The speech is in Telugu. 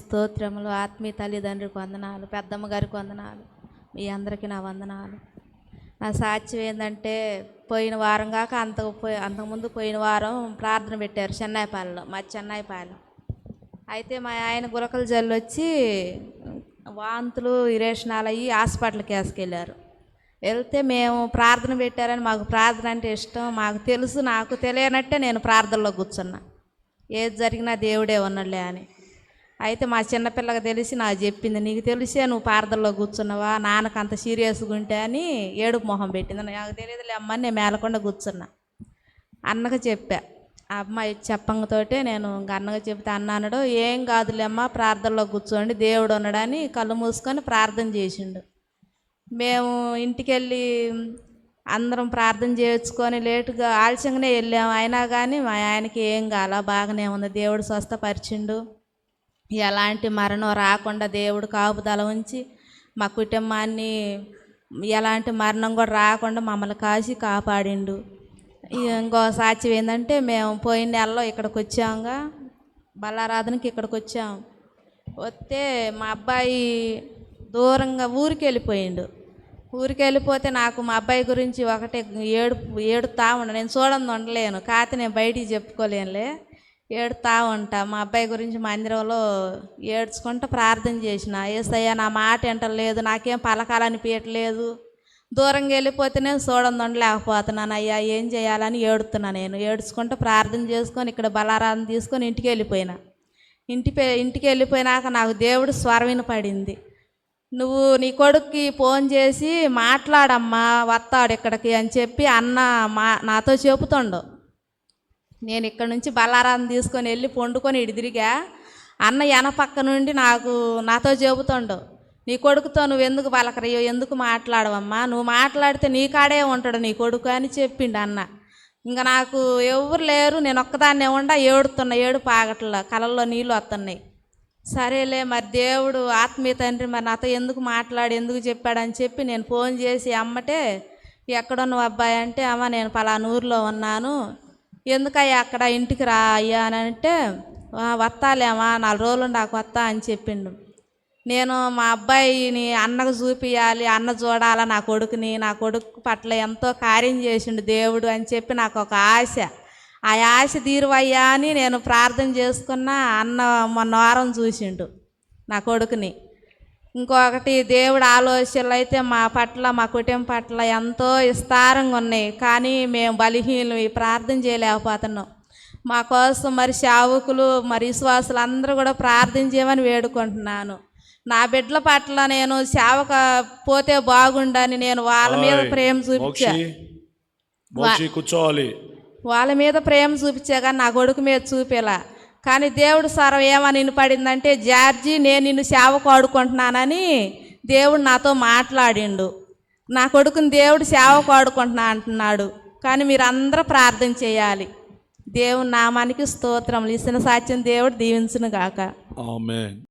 స్తోత్రములు ఆత్మీయ తల్లిదండ్రులకు వందనాలు పెద్దమ్మ గారికి వందనాలు మీ అందరికీ నా వందనాలు. నా సాక్ష్యం ఏంటంటే పోయిన వారం కాక అంత పోయి అంతకుముందు పోయిన వారం ప్రార్థన పెట్టారు చెన్నైపాలెంలో మా చెన్నైపాలెం. అయితే మా ఆయన గులకల జల్లు వచ్చి వాంతులు ఇరేషనాలు అయ్యి హాస్పిటల్కి వేసుకెళ్ళారు వెళ్తే మేము ప్రార్థన పెట్టారని మాకు ప్రార్థన అంటే ఇష్టం మాకు తెలుసు నాకు తెలియనట్టే నేను ప్రార్థనలో కూర్చున్నా. ఏది జరిగినా దేవుడే ఉన్నలే అని. అయితే మా చిన్నపిల్లకి తెలిసి నాకు చెప్పింది నీకు తెలిసే నువ్వు ప్రార్థనలో కూర్చున్నావా? నాన్నకు అంత సీరియస్గా ఉంటే అని ఏడుపు మొహం పెట్టింది. నాకు తెలియదులే అమ్మని నేను మేలకుండా కూర్చున్నా. అన్నకు చెప్పా. ఆ అమ్మాయి చెప్పంగతోటే నేను ఇంకా అన్నగా చెప్తే అన్న అన్నాడు ఏం కాదులే అమ్మ ప్రార్థనలో కూర్చోండి దేవుడు ఉన్నాడని కళ్ళు మూసుకొని ప్రార్థన చేసిండు. మేము ఇంటికెళ్ళి అందరం ప్రార్థన చేయించుకొని లేటుగా ఆలస్యంగానే వెళ్ళాము అయినా కానీ మా ఆయనకి ఏం కాల బాగానే ఉంది. దేవుడు స్వస్థపరిచిండు. ఎలాంటి మరణం రాకుండా దేవుడు కాపుదల ఉంచి మా కుటుంబాన్ని ఎలాంటి మరణం కూడా రాకుండా మమ్మల్ని కాసి కాపాడిండు. ఇంకో సాక్ష్యం ఏంటంటే మేము పోయిన నెలలో ఇక్కడికి వచ్చాముగా బల్లారాధనకి ఇక్కడికి వచ్చాము వస్తే మా అబ్బాయి దూరంగా ఊరికి వెళ్ళిపోయిండు. ఊరికి వెళ్ళిపోతే నాకు మా అబ్బాయి గురించి ఒకటే ఏడు ఏడుతా ఉండ. నేను చూడండి ఉండలేను. కాకపోతే నేను బయటికి చెప్పుకోలేనులే. ఏడుతా ఉంటా. మా అబ్బాయి గురించి మందిరంలో ఏడ్చుకుంటూ ప్రార్థన చేసిన. ఏసయ్య నా మాట వింటలేదు నాకేం పలకాలనిపించట్లేదు దూరంగా వెళ్ళిపోతేనే చూడండి ఉండలేకపోతున్నాను అయ్యా ఏం చేయాలని ఏడుతున్నా నేను. ఏడ్చుకుంటూ ప్రార్థన చేసుకొని ఇక్కడ బలారాన్ని తీసుకొని ఇంటికి వెళ్ళిపోయినా. ఇంటి ఇంటికి వెళ్ళిపోయినాక నాకు దేవుడు స్వరవిన పడింది నువ్వు నీ కొడుక్కి ఫోన్ చేసి మాట్లాడమ్మా వస్తాడు ఇక్కడికి అని చెప్పి అన్న మా నాతో చెబుతుండు. నేను ఇక్కడ నుంచి బల్లారాన్ని తీసుకొని వెళ్ళి పండుకొని ఇడిదిరిగా అన్న ఎన పక్క నుండి నాకు నాతో చెబుతుండు నీ కొడుకుతో నువ్వు ఎందుకు పలకరయ్యో ఎందుకు మాట్లాడవమ్మా? నువ్వు మాట్లాడితే నీ కాడే ఉంటాడు నీ కొడుకు అని చెప్పిండు అన్న. ఇంకా నాకు ఎవరు లేరు నేను ఒక్కదాన్నే ఉండా ఏడుతున్నా ఏడు పాగట్ల కళ్ళల్లో నీళ్ళు వస్తున్నాయి సరేలే మరి దేవుడు ఆత్మీయ తండ్రి మరి నాతో ఎందుకు మాట్లాడి ఎందుకు చెప్పాడని చెప్పి నేను ఫోన్ చేసి అమ్మటే ఎక్కడున్నావు అబ్బాయి? అంటే అమ్మ నేను పలానూరులో ఉన్నాను ఎందుకయ్యా అక్కడ ఇంటికి రా అయ్యా అని అంటే వస్తాలేమా నాలుగు రోజులు నాకు వస్తా అని చెప్పిండు. నేను మా అబ్బాయిని అన్నకు చూపియాలి అన్న చూడాలా నా కొడుకుని నా కొడుకు పట్ల ఎంతో కార్యం చేసిండు దేవుడు అని చెప్పి నాకు ఒక ఆశ. ఆ ఆశ తీరువయ్యా అని నేను ప్రార్థన చేసుకున్న అన్న మొన్న వారం చూసిండు నా కొడుకుని. ఇంకొకటి దేవుడు ఆలోచనలు అయితే మా పట్ల మా కుటుంబం పట్ల ఎంతో విస్తారంగా ఉన్నాయి. కానీ మేము బలహీనలు ఈ ప్రార్థన చేయలేకపోతున్నాం. మా కోసం మరి సేవకులు మరి విశ్వాసులు అందరూ కూడా ప్రార్థన చేయమని వేడుకుంటున్నాను. నా బిడ్డల పట్ల నేను సేవక పోతే బాగుండని నేను వాళ్ళ మీద ప్రేమ చూపించా. కూర్చోవాలి. వాళ్ళ మీద ప్రేమ చూపించా కానీ నా కొడుకు మీద చూపేలా. కానీ దేవుడు స్వరం ఏమని వినపడిందంటే జార్జి నేను నిన్ను సేవకు ఆడుకుంటున్నానని దేవుడు నాతో మాట్లాడిండు. నా కొడుకుని దేవుడు సేవకు ఆడుకుంటున్నా అంటున్నాడు. కానీ మీరందరూ ప్రార్థన చేయాలి. దేవుని నామానికి స్తోత్రం ఇసిన సాత్యం దేవుడు దీవించును గాక